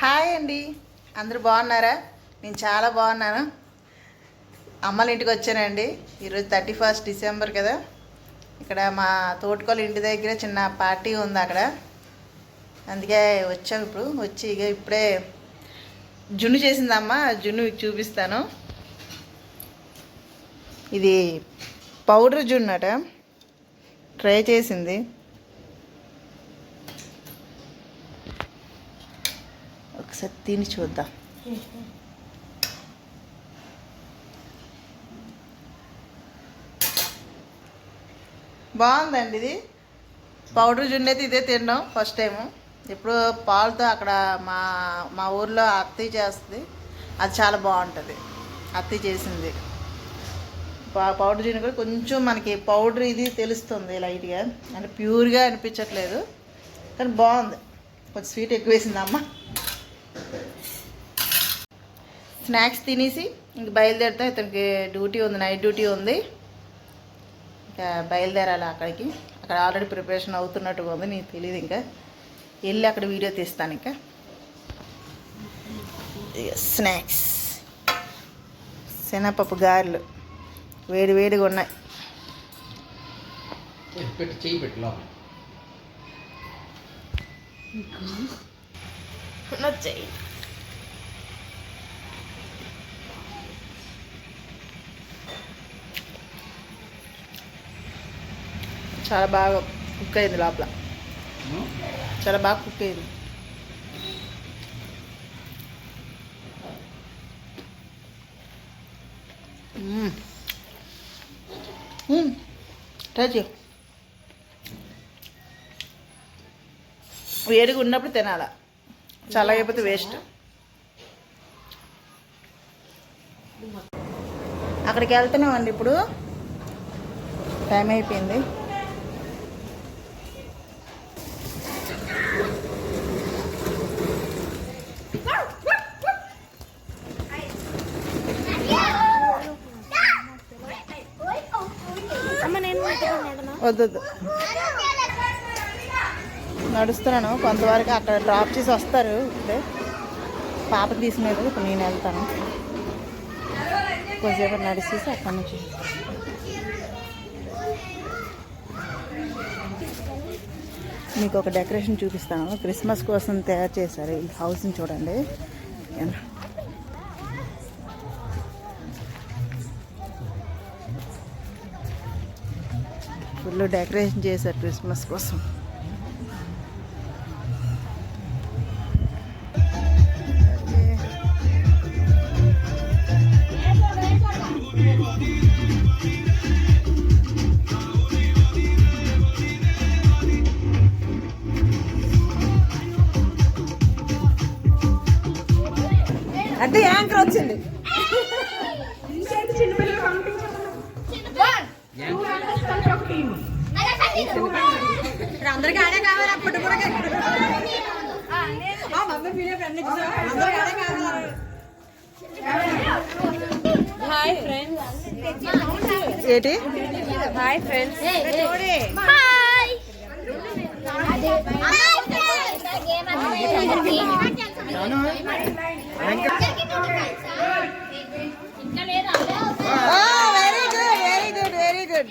Hi అండి. అందరూ బాగున్నారా? నేను చాలా బాగున్నాను. అమ్మల ఇంటికి వచ్చానండి. ఈరోజు థర్టీ ఫస్ట్ డిసెంబర్ కదా. ఇక్కడ మా తోటకోళ్ళ ఇంటి దగ్గర చిన్న పార్టీ ఉంది అక్కడ. అందుకే వచ్చాం ఇప్పుడు. వచ్చి ఇక ఇప్పుడే జున్ను చేసిందమ్మ. జున్ను మీకు చూపిస్తాను. ఇది పౌడర్ జున్ను అట. ట్రై చేసింది. ఒకసారి తిని చూద్దాం. బాగుందండి ఇది. పౌడర్ జున్ను అయితే ఇదే తిన్నాం ఫస్ట్ టైము. ఇప్పుడు పాలతో అక్కడ మా మా ఊర్లో అత్తయ్య చేస్తుంది. అది చాలా బాగుంటుంది. అత్తయ్య చేసింది. పౌడర్ జున్ను కూడా కొంచెం మనకి పౌడర్ ఇది తెలుస్తుంది లైట్గా. అంటే ప్యూర్గా అనిపించట్లేదు. కానీ బాగుంది. కొంచెం స్వీట్ ఎక్కువ వేసింది అమ్మ స్నాక్స్ తినేసి ఇంక బయలుదేరుతాం ఇతనికి డ్యూటీ ఉంది నైట్ డ్యూటీ ఉంది. ఇంకా బయలుదేరాలి అక్కడికి. అక్కడ ఆల్రెడీ ప్రిపరేషన్ అవుతున్నట్టుగా ఉంది నీకు తెలియదు ఇంకా. వెళ్ళి అక్కడ వీడియో తీస్తాను ఇంకా. స్నాక్స్. శనగపప్పు గారెలు. వేడి వేడిగా ఉన్నాయి. చెయ్యి పెట్టి లోపల నచ్చాయి చాలా బాగా కుక్ అయింది లోపల. చాలా బాగా కుక్ అయింది. ట్రై చేయి. వేడిగా ఉన్నప్పుడు తినాల? చల్లగైపోతే వేస్ట్ అక్కడికి వెళ్తున్నామండి ఇప్పుడు. టైం అయిపోయింది. వద్దొద్దు నడుస్తున్నాను. కొంతవరకు అక్కడ డ్రాప్ చేసి వస్తారు. ఇప్పుడే పాప తీసుకునేది ఇప్పుడు నేను వెళ్తాను. కొద్దిసేపు నడిచేసి అక్కడి నుంచి. మీకు ఒక డెకరేషన్ చూపిస్తాను. క్రిస్మస్ కోసం తయారు చేశారు ఈ హౌస్ని చూడండి. ఫుల్ డెకరేషన్ చేశారు క్రిస్మస్ కోసం. అంటే యాంకర్ వచ్చింది. అందరికి ఆడే కావాలి అప్పుడు కూడా హాయ్ ఫ్రెండ్స్ ఏంటి? Hi friends hi very good very good very good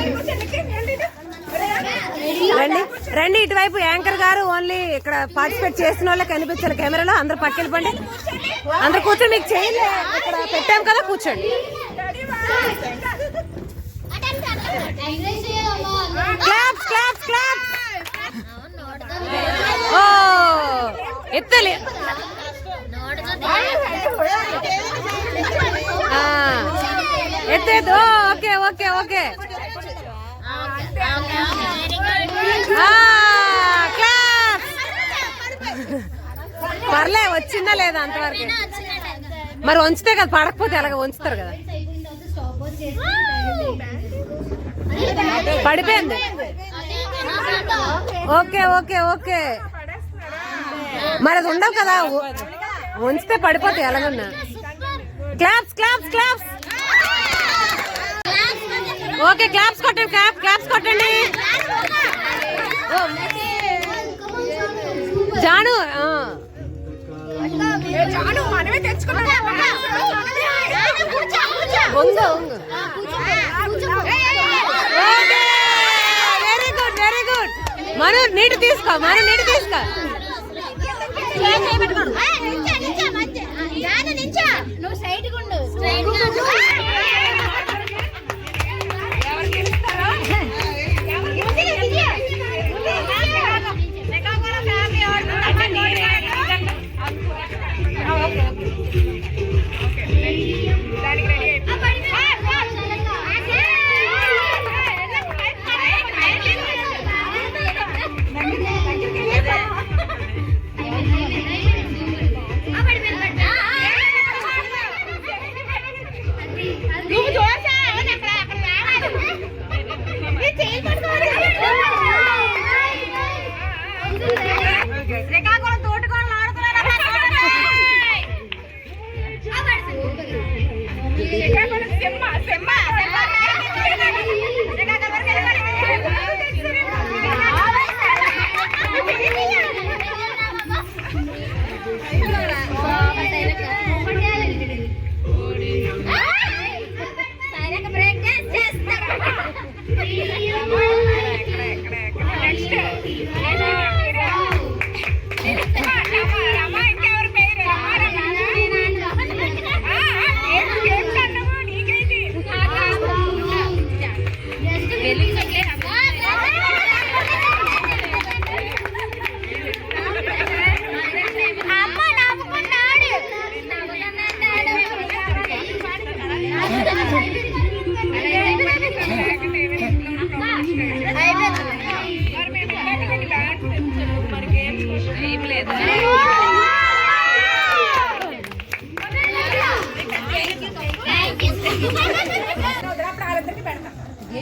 రండి ఇటువైపు యాంకర్ గారు ఓన్లీ ఇక్కడ పార్టిసిపేట్ చేసిన వాళ్ళే కనిపించారు కెమెరాలో. అందరు పట్టుకెళ్ళిపోండి అందరు కూర్చొని మీకు చేయలే ఇక్కడ పెట్టాం కదా కూర్చోండి. క్లాప్స్ క్లాప్స్ క్లాప్స్ ఓ ఎత్తలే. ఆ, ఓ, ఓకే ఓకే ఓకే. పర్లే వచ్చిందా లేదా అంతవరకు? మరి వంచితే కదా పడకపోతే ఎలాగ వంచుతారు కదా? పడిపోయింది. Okay okay okay. మరి అది ఉండవు కదా వంచితే పడిపోతాయి ఎలాగన్నా. Claps claps claps. Okay claps కొట్టండి క్లాప్ క్లాప్స్ కొట్టండి. Jaanu very good very good Manu నీటి తీసుకో మను నీటి తీసుకో నువ్వు సైడ్ గుండు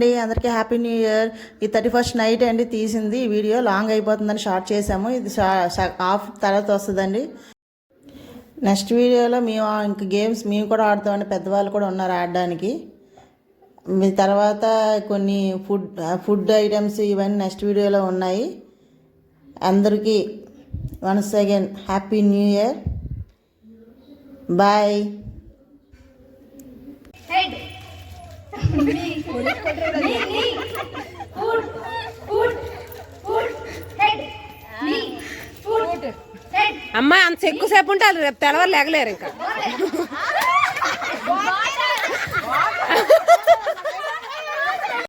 అండి అందరికీ హ్యాపీ న్యూ ఇయర్ ఈ థర్టీ ఫస్ట్ నైట్ అండి తీసింది. ఈ వీడియో లాంగ్ అయిపోతుందని షార్ట్ చేసాము ఇది హాఫ్ తర్వాత వస్తుందండి. నెక్స్ట్ వీడియోలో మేము ఇంక గేమ్స్ మేము కూడా ఆడుతామండి. పెద్దవాళ్ళు కూడా ఉన్నారు ఆడడానికి. మీ తర్వాత కొన్ని ఫుడ్ ఫుడ్ ఐటమ్స్ ఇవన్నీ నెక్స్ట్ వీడియోలో ఉన్నాయి. అందరికీ once again happy new year bye అమ్మాయి అంత ఎక్కువసేపు ఉంటే వాళ్ళు రేపు తెలవరు లేగలేరు ఇంకా.